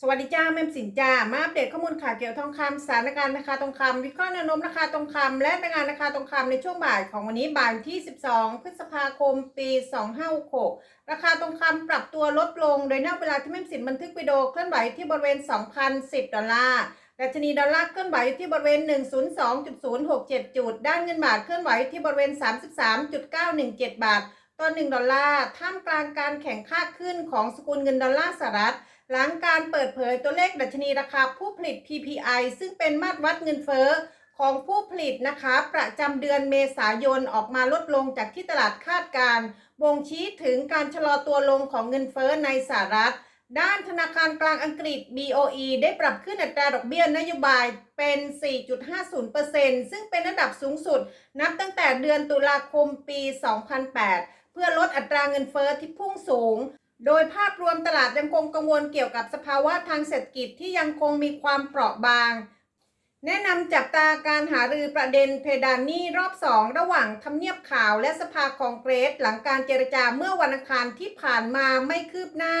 สวัสดีจ้าแม่มสินจ้ามาอัปเดตข้อมูลข่าวเกี่ยวกับทองคำสถานการณ์ราคาทองคำวิเคราะห์แนวโน้มราคาทองคำและรายงานราคาทองคำในช่วงบ่ายของวันนี้บ่ายที่ 12 พฤษภาคม ปี 2566 ราคาทองคำปรับตัวลดลง โดยณเวลาที่แม่มสินบันทึกวิดีโอเคลื่อนไหวที่บริเวณ 2,010 ดอลลาร์ดัชนีดอลลาร์เคลื่อนไหวอยู่ที่บริเวณ 102.067 จุด ด้านเงินบาทเคลื่อนไหวที่บริเวณ 33.917 บาท ต่อ1ดอลลาร์ท่ามกลางการแข่งค่าขึ้นของสกุลเงินดอลลาร์สหรัฐ หลังการเปิดเผยตัวเลขดัชนีราคาผู้ผลิต PPI ซึ่งเป็นมาตรวัดเงินเฟ้อของผู้ผลิตนะคะ ประจำเดือนเมษายนออกมาลดลงจากที่ตลาดคาดการณ์บ่งชี้ถึงการชะลอตัวลงของเงินเฟ้อในสหรัฐ ด้านธนาคารกลางอังกฤษ BOE ได้ปรับขึ้นอัตราดอกเบี้ยนโยบายเป็น 4.50%ซึ่งเป็นระดับสูงสุด นับตั้งแต่เดือนตุลาคมปี 2008 พื่อลดอัตราเงินเฟ้อที่พุ่งสูง โดยภาพรวมตลาดยังคงกังวลเกี่ยวกับสภาวะทางเศรษฐกิจที่ยังคงมีความเปราะบาง แนะนำจับตาการหารือประเด็นเพดานหนี้รอบ2ระหว่างทำเนียบข่าวและสภาคองเกรส หลังการเจรจาเมื่อวันอังคารที่ผ่านมาไม่คืบหน้า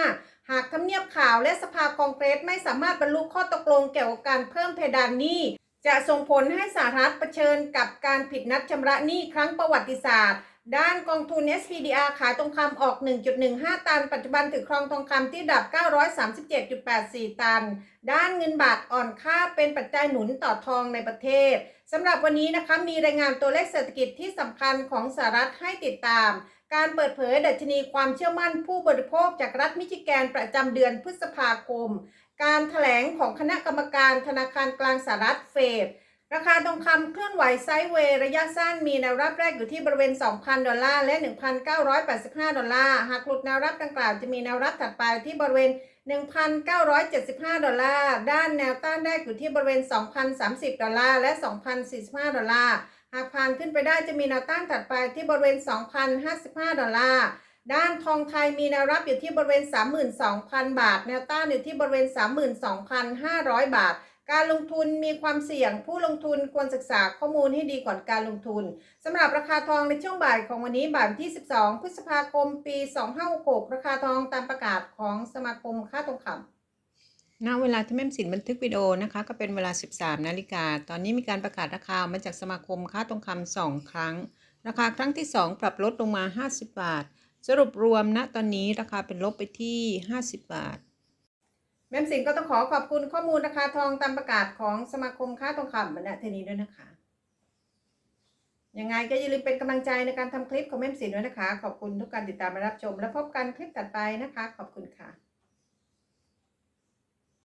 หากทำเนียบข่าวและสภาคองเกรสไม่สามารถบรรลุข้อตกลงเกี่ยวกับการเพิ่มเพดานหนี้จะส่งผลให้สหรัฐเผชิญกับการผิดนัดชำระหนี้ครั้งประวัติศาสตร์ ด้านกองทุน SPDR ขายทองคำออก 1.15 ตัน ปัจจุบันถือครองทองคำที่ดับ 937.84 ตัน ด้านเงินบาทอ่อนค่าเป็นปัจจัยหนุนต่อทองในประเทศสำหรับวันนี้นะคะมีรายงานตัวเลขเศรษฐกิจที่สำคัญของสหรัฐให้ติดตาม การเปิดเผยดัชนีความเชื่อมั่นผู้บริโภคจากรัฐมิชิแกนประจำเดือนพฤษภาคม การถแถลงของคณะกรรมการธนาคารกลางสหรัฐเฟด ราคาทองคำเคลื่อนไหวไซด์เวย์ระยะสั้นมีแนวรับแรกอยู่ที่บริเวณ 2,000 ดอลลาร์และ 1,985 ดอลลาร์ หากหลุดแนวรับดังกล่าวจะมีแนวรับถัดไปที่บริเวณ 1,975 ดอลลาร์ ด้านแนวต้านแรกอยู่ที่บริเวณ 2,030 ดอลลาร์ และ 2,045 ดอลลาร์ หากผ่านขึ้นไปได้จะมีแนวต้านถัดไปที่บริเวณ 2,055 ดอลลาร์ ด้านทองไทยมีแนวรับอยู่ที่บริเวณ 32,000 บาท แนวต้านอยู่ที่บริเวณ 32,500 บาท การลงทุนมีความเสี่ยงผู้ลงทุนควรศึกษาข้อมูลให้ดีก่อนการลงทุนสำหรับราคาทองในช่วงบ่ายของวันนี้บ่ายที่ 12 พฤษภาคม ปี 2566 ราคาทองตามประกาศของสมาคมค่าทองคำณเวลาที่แม่มสินบันทึกวิดีโอนะคะก็เป็นเวลา 13 นาฬิกา ตอนนี้มีการประกาศราคามาจากสมาคมค้าทองคำสองครั้ง ราคาครั้งที่ 2 ปรับลดลงมา 50 บาท สรุปรวมณตอนนี้ราคาเป็นลบไปที่ 50 บาท แม่มสินก็ต้องขอขอบคุณข้อมูลราคาทองตามประกาศของสมาคมค้าทองคำณที่นี้ด้วยนะคะ ยังไงก็อย่าลืมเป็นกำลังใจในการทำคลิปของแม่มสินด้วยนะคะ ขอบคุณทุกการติดตามมารับชม และพบกันคลิปต่อไปนะคะ ขอบคุณค่ะ